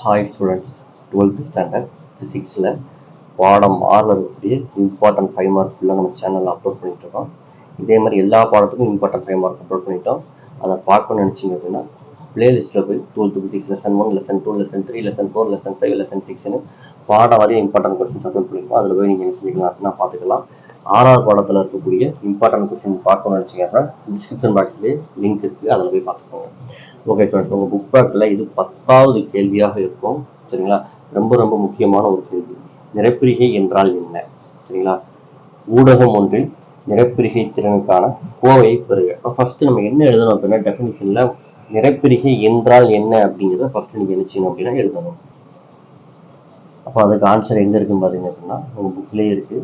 Hi students twelfth standard ஃபிசிக்ஸில் பாடம் ஆறில் இருக்கக்கூடிய இம்பார்ட்டன்ட் ஃபைவ் மார்க் ஃபுல்லாக நம்ம சேனலில் அப்லோட் பண்ணிட்டுருக்கோம் இதே மாதிரி எல்லா பாடத்துக்கும் இம்பார்ட்டன்ட் ஃபைவ் மார்க் அப்லோட் பண்ணிட்டோம். அதை பார்க்கணும்னு நினச்சிங்க அப்படின்னா பிளேலிஸ்ட்டில் போய் twelfth physics lesson one lesson two lesson three lesson four lesson five lesson சிக்ஸ்னு பாடம் வரையும் இம்பார்ட்டன்ட் கொஸ்டின்ஸ் அப்லோட் பண்ணியிருக்கோம் அதில் போய் நீங்கள் என்ன செஞ்சுக்கலாம் அப்படின்னா பார்த்துக்கலாம். ஆறாவது பாடத்தில் இருக்கக்கூடிய இம்பார்ட்டன்ட் கொஸ்டின் பார்க்கணும்னு நினச்சிங்க அப்படின்னா டிஸ்கிரிப்ஷன் பாக்ஸ்லேயே லிங்க் இருக்குது அதில் போய் பார்த்துக்கோங்க. ஓகே ஃப்ரெண்ட்ஸ் உங்கள் புக் பேக்கில் இது பத்தாவது கேள்வியாக இருக்கும். சரிங்களா? ரொம்ப ரொம்ப முக்கியமான ஒரு கேள்வி. நிறப்பிரிகை என்றால் என்ன? சரிங்களா? ஊடகம் ஒன்றில் நிறப்பிரிகை திறனுக்கான கோவையை பெறுக. இப்போ ஃபஸ்ட்டு நம்ம என்ன எழுதணும் அப்படின்னா டெஃபினிஷனில் நிறப்பிரிகை என்றால் என்ன அப்படிங்கிறத ஃபஸ்ட்டு நீங்கள் என்ன அப்படின்னா எழுதணும். அப்போ அதுக்கு ஆன்சர் எங்கே இருக்குன்னு பார்த்தீங்க அப்படின்னா உங்கள் புக்லேயே இருக்குது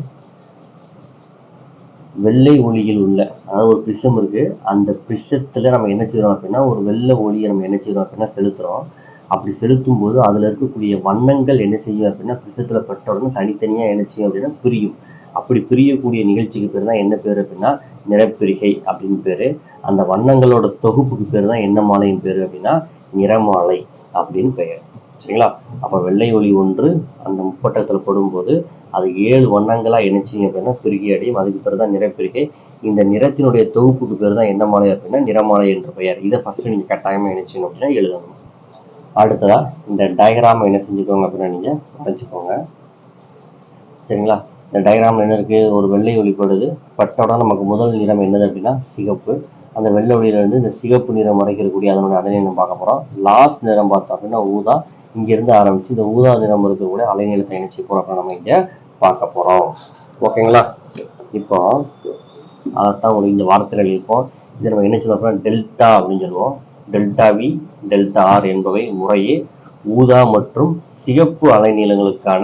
வெள்ளை ஒளியில் உள்ள அதாவது ஒரு பிரிசம் இருக்கு அந்த பிரிசத்துல நம்ம என்ன செய்யறோம் அப்படின்னா ஒரு வெள்ளை ஒளியை நம்ம என்ன செய்யறோம் அப்படின்னா செலுத்துறோம். அப்படி செலுத்தும் போது அதுல இருக்கக்கூடிய வண்ணங்கள் என்ன செய்யும் அப்படின்னா பிரிசத்துல பட்ட உடனே தனித்தனியா என்ன செய்யும் அப்படின்னா பிரியும். அப்படி பிரியக்கூடிய நிகழ்ச்சிக்கு பேர் தான் என்ன பேர் அப்படின்னா நிறப்பிரிகை அப்படின்னு பேரு. அந்த வண்ணங்களோட தொகுப்புக்கு பேர் தான் என்ன மாலையின் பேரு அப்படின்னா நிறமாலை அப்படின்னு பெயர். சரிங்களா? அப்ப வெள்ளை ஒளி ஒன்று அந்த முப்பட்டத்தில் படும்போது அது ஏழு வண்ணங்களா இணைச்சிங்க அப்படின்னா பிரிகை அடையும். அதுக்கு பேர் தான் நிறப்பிரிகை. இந்த நிறத்தினுடைய தொகுப்புக்கு பேர் தான் என்ன மாலை அப்படின்னா நிறமாலை என்ற பெயர். இதை ஃபஸ்ட்டு நீங்க கட்டாயமா இணைச்சிங்க அப்படின்னா எழுதணும். அடுத்ததா இந்த டயக்ராமை என்ன செஞ்சுக்கோங்க அப்படின்னா நீங்க வரைஞ்சுக்கோங்க. சரிங்களா? இந்த டயக்ராமில் என்ன இருக்கு? ஒரு வெள்ளை ஒளி படுது. பட்டோட நமக்கு முதல் நிறம் என்னது அப்படின்னா சிகப்பு. அந்த வெள்ளை ஒளியில இருந்து இந்த சிகப்பு நிறம் வரைக்கக்கூடிய அதனுடைய அலைநீளம் பார்க்க போறோம். லாஸ்ட் நிறம் பார்த்தோம் அப்படின்னா ஊதா. இங்கிருந்து ஆரம்பிச்சு இந்த ஊதா நிறம் இருக்கக்கூடிய அலைநீளத்தை இணைச்சி போறப்ப நம்ம இங்க பார்க்க போறோம். ஓகேங்களா இப்போ அதைத்தான் உங்களுக்கு இந்த வாரத்தில் எழுதிப்போம் இதை நம்ம என்ன சொல்லுவோம் அப்படின்னா டெல்டா அப்படின்னு சொல்லுவோம். டெல்டா வி டெல்டா ஆர் என்பவை முறையே ஊதா மற்றும் சிகப்பு அலைநீளங்களுக்கான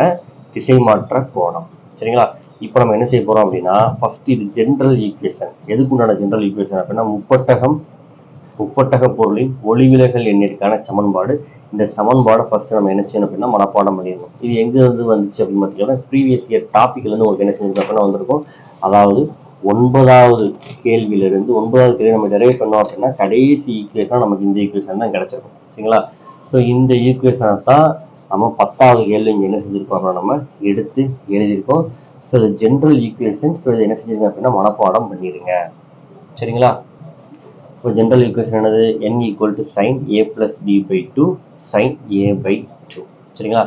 திசை மாற்ற கோணம். சரிங்களா? இப்போ நம்ம என்ன செய்ய போறோம் அப்படின்னா ஃபர்ஸ்ட் இது ஜென்ரல் ஈக்குவேஷன் எதுக்கு உண்டான ஜென்ரல் ஈக்குவேஷன் அப்படின்னா முப்பட்டகம் முப்பட்டக பொருளின் ஒளிவிலகல் எண்ணிற்கான சமன்பாடு. இந்த சமன்பாடை ஃபர்ஸ்ட் நம்ம என்ன செய்யணும் அப்படின்னா மனப்பாடம் பண்ணிடணும். இது எங்கே இருந்து வந்துச்சு அப்படின்னு பார்த்தீங்கன்னா ப்ரீவியஸ் இயர் டாபிக்ல இருந்து உங்களுக்கு என்ன செஞ்சிருக்கோம் அப்படின்னா வந்திருக்கும். அதாவது ஒன்பதாவது கேள்வியிலிருந்து ஒன்பதாவது கேள்வி நம்ம டெரைவ் பண்ணோம் அப்படின்னா கடைசி ஈக்குவேஷன் நமக்கு இந்த ஈக்குவேஷன் தான் கிடைச்சிருக்கும். சரிங்களா? ஸோ இந்த ஈக்குவேஷனை தான் நம்ம பத்தாவது கேள்வி இங்கே என்ன செஞ்சிருக்கோம் அப்படின்னா நம்ம எடுத்து எழுதியிருக்கோம். ஸோ இது ஜென்ரல் ஈக்குவேஷன் ஸோ இதை என்ன செஞ்சிருங்க அப்படின்னா மனப்பாடம் பண்ணிடுங்க. சரிங்களா? இப்போ ஜென்ரல் ஈக்குவேஷன் என்னது? N equal to sine A plus T by two sine A by two சரிங்களா?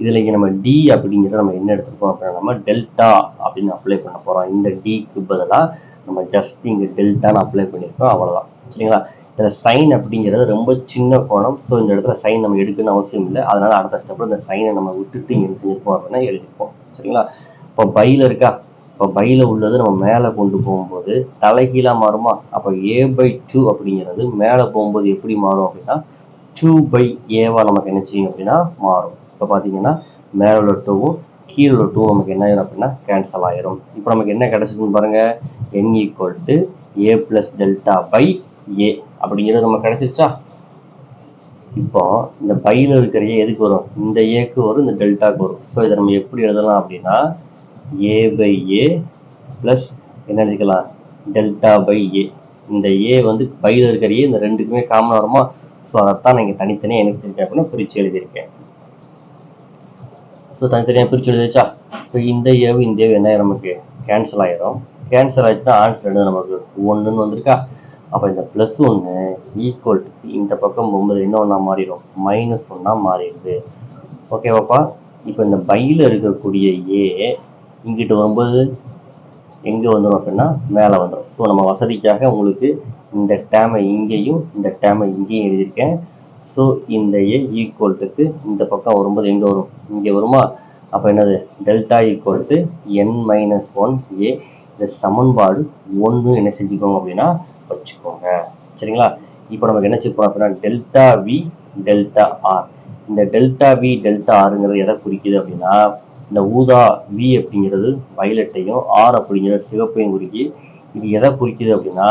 இதில் இங்கே நம்ம டி அப்படிங்கிறத நம்ம என்ன எடுத்துருக்கோம் அப்படின்னா நம்ம டெல்டா அப்படின்னு அப்ளை பண்ண போகிறோம் இந்த டிக்கு பதிலாக நம்ம ஜஸ்ட் இங்கே டெல்டான்னு அப்ளை பண்ணியிருக்கோம் அவ்வளோதான் சரிங்களா? இதில் சைன் அப்படிங்கிறது ரொம்ப சின்ன கோணம். ஸோ இந்த இடத்துல சைன் நம்ம எடுக்கணும்னு அவசியம் இல்லை. அதனால் அடுத்த ஸ்டெப்பில் இந்த சைனை நம்ம விட்டுட்டு இங்கே செஞ்சுருப்போம் அப்படின்னா எழுதிருப்போம். சரிங்களா? இப்போ பையில் இருக்கா? இப்போ பையில் உள்ளது நம்ம மேலே கொண்டு போகும்போது தலைகீழாக மாறுமா? அப்போ ஏ பை டூ அப்படிங்கிறது மேலே போகும்போது எப்படி மாறும் அப்படின்னா டூ பை ஏவா நமக்கு என்ன செய்யும் அப்படின்னா மாறும். இப்போ பார்த்தீங்கன்னா மேலே உள்ள டூவும் கீழே உள்ள டூ நமக்கு என்ன ஆயிரும் அப்படின்னா கேன்சல் ஆயிரும். இப்போ நமக்கு என்ன கிடச்சிதுன்னு பாருங்கள் N equal to A plus delta by A அப்படிங்கிறது நமக்கு கிடச்சிருச்சா? இப்போ இந்த பையில் இருக்கிற ஏ எதுக்கு வரும்? இந்த ஏக்கு வரும் இந்த டெல்டாக்கு வரும். ஸோ இதை நம்ம எப்படி எழுதலாம் அப்படின்னா ஏ பை ஏ ப்ளஸ் என்ன எழுதிக்கலாம்? டெல்டா பை ஏ இந்த ஏ வந்து பையில் இருக்கிற ஏ இந்த ரெண்டுக்குமே காமனாக வருமா ஸோ அதைத்தான் நீங்கள் தனித்தனியாக என்ன செஞ்சிருக்கேன் அப்படின்னா பிரித்து எழுதியிருக்கேன். ஸோ தனித்தனியாக பிரித்து எழுதிச்சா இப்போ இந்த ஏவு இந்த ஏவு என்ன நமக்கு? கேன்சல் ஆகிடும் கேன்சல் ஆயிடுச்சுன்னா ஆன்சர் என்ன நமக்கு? ஒன்றுன்னு வந்திருக்கா? அப்போ இந்த ப்ளஸ் ஒன்று ஈக்குவல் இந்த பக்கம் ஒன்பது என்ன ஒன்றா மாறிடும்? மைனஸ் ஒன்றா மாறிடுது. ஓகேவாப்பா இப்போ இந்த பையில் இருக்கக்கூடிய ஏ இங்கிட்டு வரும்போது எங்கே வந்துடும் அப்படின்னா மேலே வந்துடும் ஸோ நம்ம வசதிக்காக உங்களுக்கு இந்த டேமை இங்கேயும் இந்த டேமை இங்கேயும் எழுதியிருக்கேன். ஸோ இந்த ஏ ஈக்குவல்ட்டுக்கு இந்த பக்கம் வரும்போது எங்கே வரும்? இங்கே வருமா? அப்போ என்னது? Delta equal to N minus one A இந்த சமன்பாடு ஒன்று என்ன செஞ்சுக்கோங்க அப்படின்னா வச்சுக்கோங்க. சரிங்களா? இப்போ நமக்கு என்ன செய்யப்போம் அப்படின்னா டெல்டா வி டெல்டா ஆர் இந்த டெல்டா வி டெல்டா ஆருங்கிறது எதை குறிக்குது அப்படின்னா இந்த ஊதா வி அப்படிங்கிறது வயலட்டையும் ஆர் அப்படிங்கிறது சிவப்பையும் குறிக்கி இது எதை குறிக்குது அப்படின்னா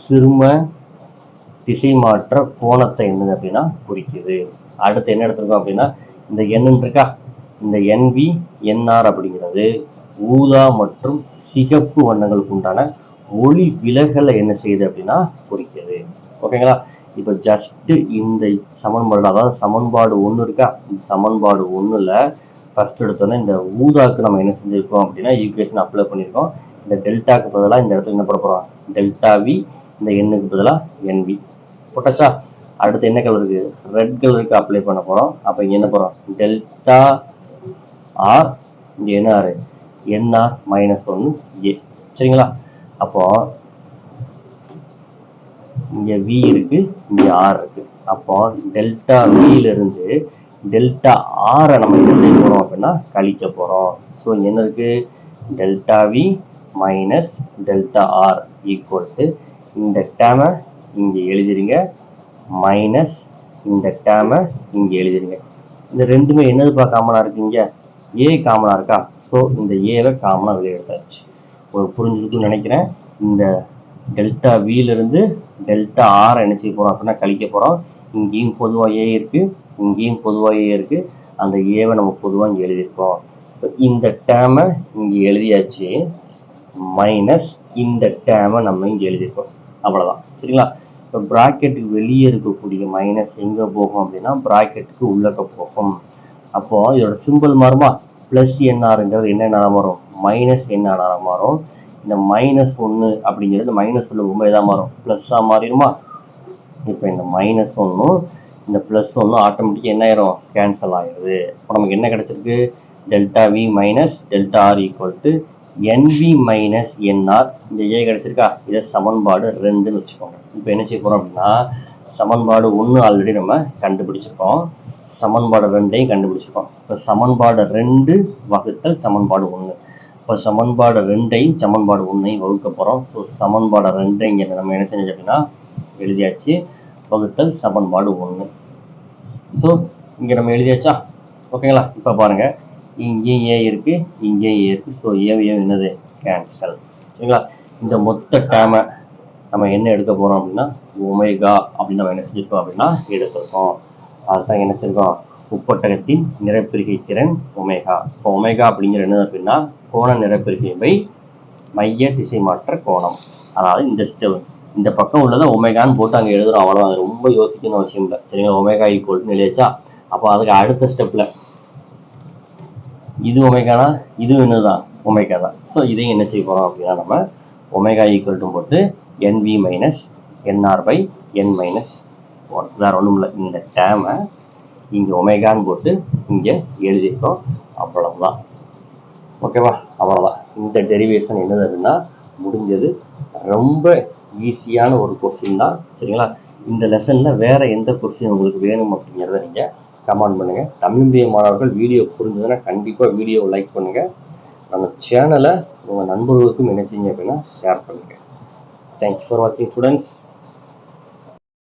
சிறும திசை மாற்ற கோணத்தை என்னது அப்படின்னா குறிக்குது. அடுத்து என்ன எடுத்திருக்கோம் அப்படின்னா இந்த எண்ணு இருக்கா? இந்த என்வி என்ஆர் அப்படிங்கிறது ஊதா மற்றும் சிகப்பு வண்ணங்களுக்கு உண்டான ஒளி விலகலை என்ன செய்யுது அப்படின்னா குறிக்குது. ஓகேங்களா இப்போ ஜஸ்ட் இந்த சமன்பாடு அதாவது சமன்பாடு ஒன்று இருக்கா? இந்த சமன்பாடு ஒன்றில் ஃபஸ்ட் எடுத்தோன்னே இந்த ஊதாக்கு நம்ம என்ன செஞ்சுருக்கோம் அப்படின்னா ஈக்குவேஷன் அப்ளை பண்ணியிருக்கோம் இந்த டெல்டாக்கு பதிலாக இந்த இடத்துல என்ன பண்ண போகிறோம் டெல்டா வி இந்த எண்ணுக்கு பதிலாக என்வி போட்டாச்சா? அடுத்து என்ன கலருக்கு ரெட் கலருக்கு அப்ளை பண்ண போகிறோம் அப்போ இங்கே என்ன போகிறோம் டெல்டா ஆர் இங்கே என்ன ஆர் என்ஆர் மைனஸ் ஒன்று ஏ சரிங்களா? அப்போ இங்கே வி இருக்கு இங்கே ஆர் இருக்கு. அப்போ டெல்டா இருந்து டெல்டா ஆரை நம்ம என்ன செய்ய போகிறோம் அப்படின்னா கழிக்க போகிறோம் ஸோ என்ன இருக்கு? Delta V minus delta R equal to இந்த டேமை இங்கே எழுதிருங்க. மைனஸ் இந்த டேமை இங்கே எழுதிருங்க. இந்த ரெண்டுமே என்னதுப்பா காமனாக இருக்குங்க ஏ காமனாக இருக்கா? ஸோ இந்த ஏவை காமனாக வெளியே எடுத்தாச்சு ஒரு புரிஞ்சிருக்குன்னு நினைக்கிறேன். இந்த டெல்டா வியிலிருந்து டெல்டா ஆர் என்ன செய்ய போகிறோம் அப்படின்னா கழிக்க போகிறோம் இங்கேயும் பொதுவாக ஏ இருக்குது இங்கேயும் பொதுவாக ஏ இருக்குது அந்த ஏவை நம்ம பொதுவாக இங்கே எழுதியிருக்கோம். இந்த டேமை இங்கே எழுதியாச்சு. மைனஸ் இந்த டேமை நம்ம இங்கே எழுதியிருக்கோம். அவ்வளோதான் சரிங்களா? இப்போ ப்ராக்கெட்டுக்கு வெளியே இருக்கக்கூடிய மைனஸ் எங்கே போகும் அப்படின்னா ப்ராக்கெட்டுக்கு உள்ளக்க போகும். அப்போ இதோட சிம்பிள் மாறுமா? ப்ளஸ் என்ஆருங்கிறது என்ன மாறும்? மைனஸ் என்ன மாறும். இந்த மைனஸ் ஒன்று அப்படிங்கிறது மைனஸ் உள்ள ரொம்ப இதாக மாறும். ப்ளஸ்ஸாக மாறிடுமா? இப்போ இந்த மைனஸ் ஒன்றும் இந்த ப்ளஸ் ஒன்றும் ஆட்டோமேட்டிக்காக என்ன ஆயிரும்? கேன்சல் ஆயிடுது. இப்போ நமக்கு என்ன கிடச்சிருக்கு? Delta V minus delta R equal to NV minus NR இந்த ஏ கிடச்சிருக்கா? இதை சமன்பாடு ரெண்டுன்னு வச்சுக்கோங்க. இப்போ என்ன செய்ய போகிறோம் அப்படின்னா சமன்பாடு ஒன்று ஆல்ரெடி நம்ம கண்டுபிடிச்சிருக்கோம். சமன்பாடு ரெண்டையும் கண்டுபிடிச்சிருக்கோம். இப்போ சமன்பாடு ரெண்டு வகுத்தல் சமன்பாடு ஒன்று இப்போ சமன்பாடு ரெண்டையும் சமன்பாடு ஒன்றையும் வகுக்க போகிறோம் ஸோ சமன்பாடு ரெண்டை இங்கே நம்ம என்ன செஞ்சோம் அப்படின்னா எழுதியாச்சு. வகுத்தல் சமன்பாடு ஒன்று ஸோ இங்கே நம்ம எழுதியாச்சா? ஓகேங்களா இப்போ பாருங்கள் இங்கேயும் ஏ இருக்குது இங்கேயும் ஏ இருக்குது ஸோ ஏவையும் என்னது? கேன்சல் சரிங்களா? இந்த மொத்த டேமை நம்ம என்ன எடுக்க போகிறோம் அப்படின்னா ஒமேகா அப்படின்னு நம்ம என்ன செஞ்சுருக்கோம் அப்படின்னா எடுத்திருக்கோம். அதுதான் என்ன செஞ்சிருக்கோம்? உப்பட்டகத்தின் நிறப்பிரிகை திறன் ஒமேகா. இப்போ ஒமேகா அப்படிங்கிற என்னது அப்படின்னா கோண நிறப்பிரிகை பை மைய திசை மாற்ற கோணம். அதாவது இந்த ஸ்டெப் இந்த பக்கம் உள்ளதை ஒமேகான்னு போட்டு அங்கே எழுதுறோம். அவ்வளோதான் ரொம்ப யோசிக்கணும் அவசியம் இல்லை. சரிங்களா? ஒமேகா ஈக்குவல் நிலையாச்சா அப்போ அதுக்கு அடுத்த ஸ்டெப்பில் இது ஒமேகானா? இது என்னதான் ஒமேகா தான் ஸோ இதையும் என்ன செய்ய போகிறோம் அப்படின்னா நம்ம ஒமேகா ஈக்குவல் டு போட்டு NV minus NR by N minus one வேறு ஒன்றும் இல்லை. இந்த டேமை இங்கே ஒமேகான்னு போட்டு இங்கே எழுதியிருக்கோம். அவ்வளவுதான். ஓகேவா? அவ்வளோதான் இந்த டெரிவேஷன் என்னது அப்படின்னா முடிஞ்சது. ரொம்ப ஈஸியான ஒரு கொஸ்டின் தான். சரிங்களா? இந்த லெசனில் வேறு எந்த கொஸ்டின் உங்களுக்கு வேணும் அப்படிங்கிறத நீங்கள் கமெண்ட் பண்ணுங்கள் தமிழ் மீடியம் மாணவர்கள் வீடியோ புரிஞ்சதுன்னா கண்டிப்பாக வீடியோவை லைக் பண்ணுங்கள் நம்ம சேனலை உங்கள் நண்பர்களுக்கும் என்ன அப்படின்னா ஷேர் பண்ணுங்கள் தேங்க்ஸ் ஃபார் வாட்சிங் ஸ்டூடெண்ட்ஸ்